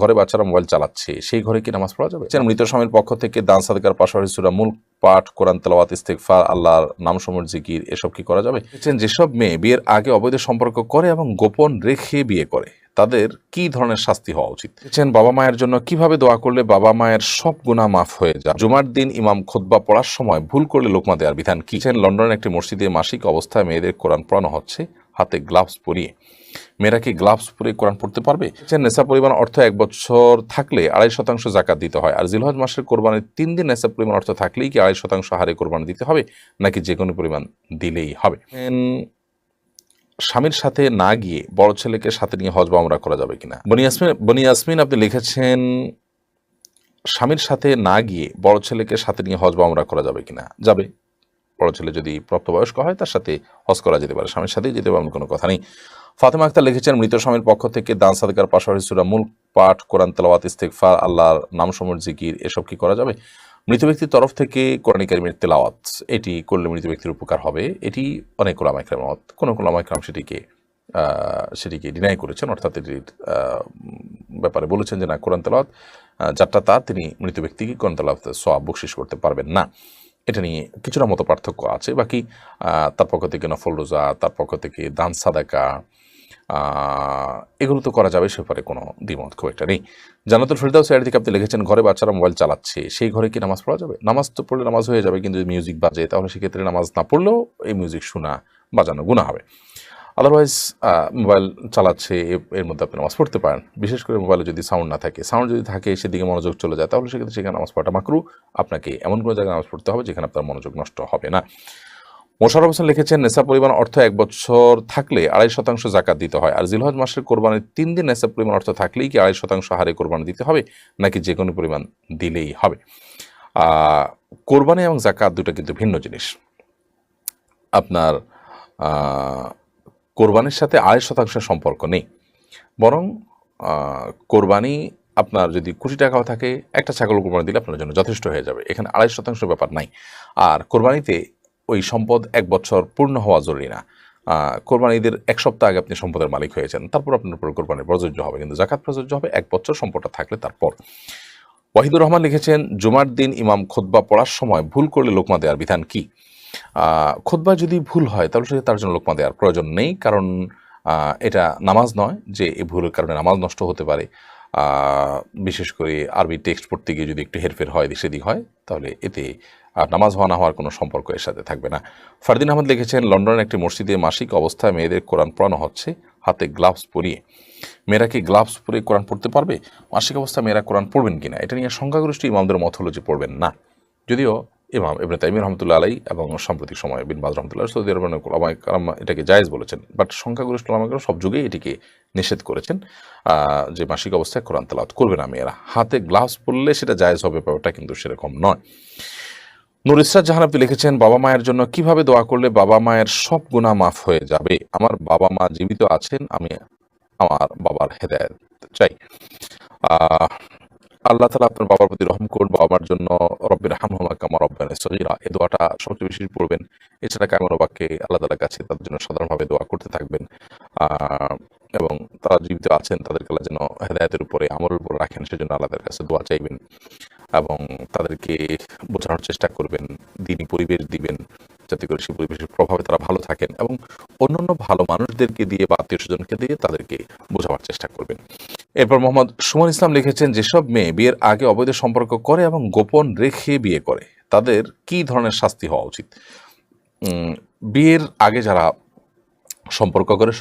ঘরে বাচ্চারা মোবাইল চালাচ্ছে, সেই ঘরে কি নামাজ পড়া যাবে? মৃত স্বামীর পক্ষ থেকে দান সাদকার পাশাপাশি সুরা মূল, পাঠ, কোরআন, তেলাওয়াত, ইস্তেগফার, আল্লাহর নাম সমর জিকির, এসব কি করা যাবে? যেসব মেয়ে বিয়ের আগে অবৈধ সম্পর্ক করে এবং গোপন রেখে বিয়ে করে, তাদের কি ধরনের শাস্তি হওয়া উচিত? দেখছেন বাবা মায়ের জন্য কীভাবে দোয়া করলে বাবা মায়ের সব গুণা মাফ হয়ে যায়? জুমার দিন ইমাম খোদবা পড়ার সময় ভুল করলে লোকমা দেওয়ার বিধান কি? লন্ডনের একটি মসজিদে মাসিক অবস্থায় মেয়েদের কোরআন পড়ানো হচ্ছে, হাতে গ্লাভস পরিয়ে মেয়েরা কি গ্লাভস পরে কোরআন পড়তে পারবে? নেশা পরিমাণ অর্থ এক বছর থাকলে আড়াই শতাংশ জাকাত দিতে হয়। আর জিলহজ মাসের কোরবানির তিন দিন নেশা পরিমাণ অর্থ থাকলেই কি আড়াই শতাংশ হারে কোরবানি দিতে হবে? নাকি যে কোনো পরিমাণ দিলেই হবে? স্বামীর সাথে না গিয়ে বড় ছেলেকে সাথে নিয়ে হজ বা করা যাবে কিনা? বনি ইয়াসমিন আপনি লিখেছেন, স্বামীর সাথে না গিয়ে বড় ছেলেকে সাথে নিয়ে হজ বা করা যাবে কিনা? যাবে। বড় ছেলে যদি প্রাপ্তবয়স্ক হয়, তার সাথে হজ করা যেতে পারে। স্বামীর সাথেই যেতে পারবেন কোনো কথা নেই। ফাতেমা আক্তার লিখেছেন, মৃত স্বামীর পক্ষ থেকে দান সাদকার পাশাপাশি সুরা মূল পাঠ, কোরআন তেলাওয়াত, ইস্তেগফার, আল্লাহর নাম সমর জিকির, এসব কি করা যাবে? মৃত ব্যক্তির তরফ থেকে কোরআন কারিমের তেলাওয়াত, এটি করলে মৃত ব্যক্তির উপকার হবে। এটি অনেক ওলামা ইকরাম মত কোনো ওলামা ইকরাম সেটিকে সেটিকে ডিনাই করেছেন, অর্থাৎ এটির ব্যাপারে বলেছেন যে না, কোরআন তেলাওয়াত যারটা তার, তিনি মৃত ব্যক্তিকে কোরআন তেলাওয়াত সওয়াব বকশিস করতে পারবেন না। এটা নিয়ে কিছুটা মতো পার্থক্য আছে। বাকি তার পক্ষ থেকে নফল রোজা, তার পক্ষ থেকে দান সাদাকা এগুলো তো করা যাবে, সে ব্যাপারে কোনো দ্বিমত খুব একটা নেই। জানাতুল ফিরদাউস সাইড থেকে আপনি লিখেছেন, ঘরে বাচ্চারা মোবাইল চালাচ্ছে, সেই ঘরে কি নামাজ পড়া যাবে? নামাজ তো পড়লে নামাজ হয়ে যাবে, কিন্তু মিউজিক বাজে, তাহলে সেক্ষেত্রে নামাজ না পড়লেও এই মিউজিক শোনা, বাজানো গুণা হবে। আদারওয়াইজ মোবাইল চালাচ্ছে এর মধ্যে আপনি নামাজ পড়তে পারেন। বিশেষ করে মোবাইলে যদি সাউন্ড না থাকে সাউন্ড যদি থাকে, সেদিকে মনোযোগ চলে যায়, তাহলে সেক্ষেত্রে সেখানে নামাজ পড়াটা মাকরু। আপনাকে এমন কোনো জায়গায় নামাজ পড়তে হবে, যেখানে আপনার মনোযোগ নষ্ট হবে না। মোশারফ হোসেন লিখেছেন নেশা পরিমাণ অর্থ এক বছর থাকলে আড়াই শতাংশ জাকাত দিতে হয়। আর জিলহজ মাসের কোরবানির তিন দিন নেশা পরিমাণ অর্থ থাকলেই কি আড়াই শতাংশ হারে কোরবানি দিতে হবে, নাকি যে কোনো পরিমাণ দিলেই হবে? কোরবানি এবং জাকাত দুটো কিন্তু ভিন্ন জিনিস। আপনার কোরবানির সাথে আড়াই শতাংশের সম্পর্ক নেই। বরং কোরবানি আপনার যদি কোটি টাকাও থাকে, একটা ছাগল কোরবানি দিলে আপনার জন্য যথেষ্ট হয়ে যাবে। এখানে আড়াই শতাংশ ব্যাপার নাই। আর কোরবানিতে ওই সম্পদ এক বছর পূর্ণ হওয়া জরুরি না। আহ, কোরবানিদের এক সপ্তাহ আগে আপনি সম্পদের মালিক হয়েছেন তারপর আপনার উপর কোরবানি প্রযোজ্য হবে কিন্তু জাকাত প্রযোজ্য হবে এক বছর সম্পদটা থাকলে তারপর। ওয়াহিদুর রহমান লিখেছেন জুমার দিন ইমাম খোদবা পড়ার সময় ভুল করলে লোকমা দেওয়ার বিধান কি? খুতবা যদি ভুল হয় তাহলে সেটা তার জন্য লোকমা দেওয়ার প্রয়োজন নেই কারণ এটা নামাজ নয় যে এই ভুলের কারণে নামাজ নষ্ট হতে পারে। বিশেষ করে আরবি টেক্সট পড়তে গিয়ে যদি একটু হেরফের হয় সেদিক হয় তাহলে এতে আর নামাজ হওয়া না হওয়ার কোনো সম্পর্ক এর সাথে থাকবে না। ফারদিন আহমদ লিখেছেন, লন্ডনের একটি মসজিদে মাসিক অবস্থায় মেয়েদের কোরআন পড়ানো হচ্ছে, হাতে গ্লাভস পরিয়ে। মেয়েরা কি গ্লাভস পরে কোরআন পড়তে পারবে? মাসিক অবস্থায় মেয়েরা কোরআন পড়বেন কিনা এটা নিয়ে সংখ্যাগরিষ্ঠ ইমামদের মত হলো যে পড়বেন না। যদিও ইমাম ইবনে তাইমির রহমতুল্লাহ আলাই এবং সাম্প্রতিক সময়ে বিন বাজ রহমতুল্লাহ সৌদি আরবের কেরাম এটাকে জায়েজ বলেছেন, বাট সংখ্যাগরিষ্ঠ ওলামায়ে সব যুগেই এটিকে নিষেধ করেছেন যে মাসিক অবস্থায় কোরআন তেলাওয়াত করবে না মেয়েরা। হাতে গ্লাভস পরলে সেটা জায়েজ হবে, ব্যাপারটা কিন্তু সেরকম নয়। নুর ইসরাত জাহান লিখেছেন, বাবা মায়ের জন্য কীভাবে দোয়া করলে বাবা মায়ের সব গুণা মাফ হয়ে যাবে? আমার বাবা মা জীবিত আছেন, আমি আমার বাবার হেদায়ত চাই। আল্লাহ তালা আপনার বাবার প্রতি রহম করুন বাবার জন্য রব্বির হামহমা কামা রব্বান সহিরা এই দোয়াটা সবচেয়ে বেশি পড়বেন। এছাড়া কামর বাক্যে আল্লাহ তালার কাছে তাদের জন্য সাধারণভাবে দোয়া করতে থাকবেন। এবং তারা জীবিত আছেন, তাদেরকে আল্লাহ যেন হেদায়তের উপরে আমলের উপর রাখেন, সেজন্য আল্লাহর কাছে দোয়া চাইবেন। এবং তাদেরকে বোঝানোর চেষ্টা করবেন দিনই পরিবেশ দিবেন, যাতে করে সেই পরিবেশের প্রভাবে তারা ভালো থাকেন এবং অন্যান্য ভালো মানুষদেরকে দিয়ে বা আত্মীয় স্বজনকে দিয়ে তাদেরকে বোঝাবার চেষ্টা করবেন। এরপর মোহাম্মদ সুমন ইসলাম লিখেছেন, যেসব মেয়ে বিয়ের আগে অবৈধ সম্পর্ক করে এবং গোপন রেখে বিয়ে করে, তাদের কি ধরনের শাস্তি হওয়া উচিত? বিয়ের আগে যারা সম্পর্ক করে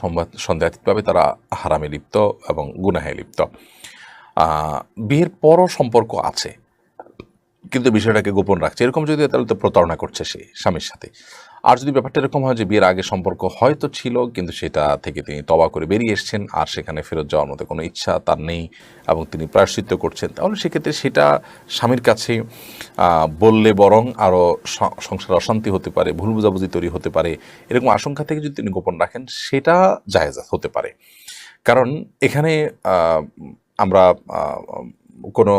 সন্দেহাতীতভাবে তারা হারামে লিপ্ত এবং গুনাহে লিপ্ত। বিয়ের পরও সম্পর্ক আছে। কিন্তু বিষয়টাকে গোপন রাখছে। এরকম যদি, তাহলে তো প্রতারণা করছে সে স্বামীর সাথে। আর যদি ব্যাপারটা এরকম হয় যে বিয়ের আগে সম্পর্ক হয়তো ছিল, কিন্তু সেটা থেকে তিনি তবা করে বেরিয়ে এসেছেন, আর সেখানে ফেরত যাওয়ার মতো কোনো ইচ্ছা তার নেই এবং তিনি প্রায়শ্চিত্ত করছেন, তাহলে সেক্ষেত্রে সেটা স্বামীর কাছে বললে বরং আরও সংসার অশান্তি হতে পারে, ভুল বুঝাবুঝি তৈরি হতে পারে, এরকম আশঙ্কা থেকে যদি তিনি গোপন রাখেন, সেটা জায়েজ হতে পারে। কারণ এখানে আমরা কোনো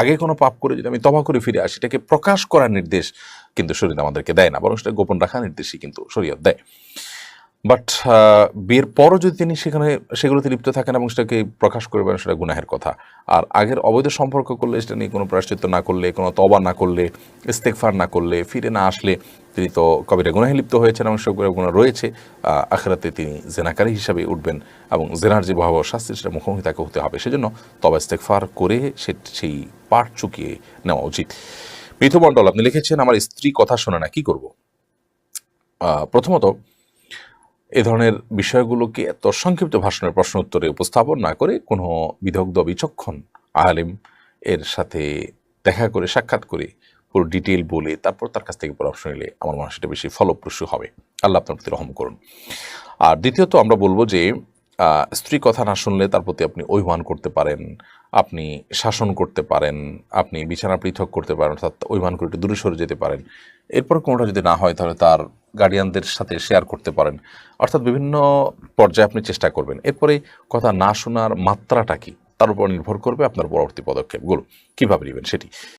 আগে কোনো পাপ করে যদি আমি তবা করে ফিরে আসি, এটাকে প্রকাশ করার নির্দেশ কিন্তু শরীর আমাদেরকে দেয় না, বরং সেটা গোপন রাখার নির্দেশই কিন্তু শরীয়ত দেয়। বাট বিয়ের পরও যদি তিনি সেখানে, সেগুলোতে লিপ্ত থাকেন এবং সেটাকে প্রকাশ করবেন, সেটা গুনাহের কথা। আর আগের অবৈধ সম্পর্ক করলে, সেটা নিয়ে কোনো প্রায়শ্চিত্ত না করলে, কোনো তবা না করলে ইস্তেকফার না করলে, ফিরে না আসলে তিনি তো কবিরা গুনাহে লিপ্ত হয়েছেন এবং সেগুলো গুণা রয়েছে আখেরাতে তিনি জেনাকারী হিসাবে উঠবেন এবং জেনার যে ভয়াবহ শাস্তি, সেটা মুখোমুখি তাকে হতে হবে। সেজন্য তবা ইস্তেকফার করে সে, সেই পাঠ চুকিয়ে নেওয়া উচিত। মিথুমণ্ডল আপনি লিখেছেন, আমার স্ত্রী কথা শোনে না, কি করব? প্রথমত এ ধরনের বিষয়গুলোকে এত সংক্ষিপ্ত ভাষণের প্রশ্ন উত্তরে উপস্থাপন না করে কোনো বিদগ্ধ বিচক্ষণ আলেম এর সাথে দেখা করে, সাক্ষাৎ করে পুরো ডিটেল বলে তারপর তার কাছ থেকে পরামর্শ নিলে আমার মনে হয় সেটা বেশি ফলপ্রসূ হবে। আল্লাহ আপনার প্রতি রহম করুন। আর দ্বিতীয়ত আমরা বলব যে স্ত্রী কথা না শুনলে তার প্রতি আপনি অভিমান করতে পারেন, আপনি শাসন করতে পারেন, আপনি বিছানা পৃথক করতে পারেন, অর্থাৎ অভিমান করে একটু দূরে সরে যেতে পারেন। এরপর কোনোটা যদি না হয় তাহলে তার গার্ডিয়ানদের সাথে শেয়ার করতে পারেন। অর্থাৎ বিভিন্ন পর্যায়ে আপনি চেষ্টা করবেন। এরপরে কথা না শোনার মাত্রাটা কি? তার উপর নির্ভর করবে আপনার পরবর্তী পদক্ষেপগুলো। কীভাবে নেবেন সেটি?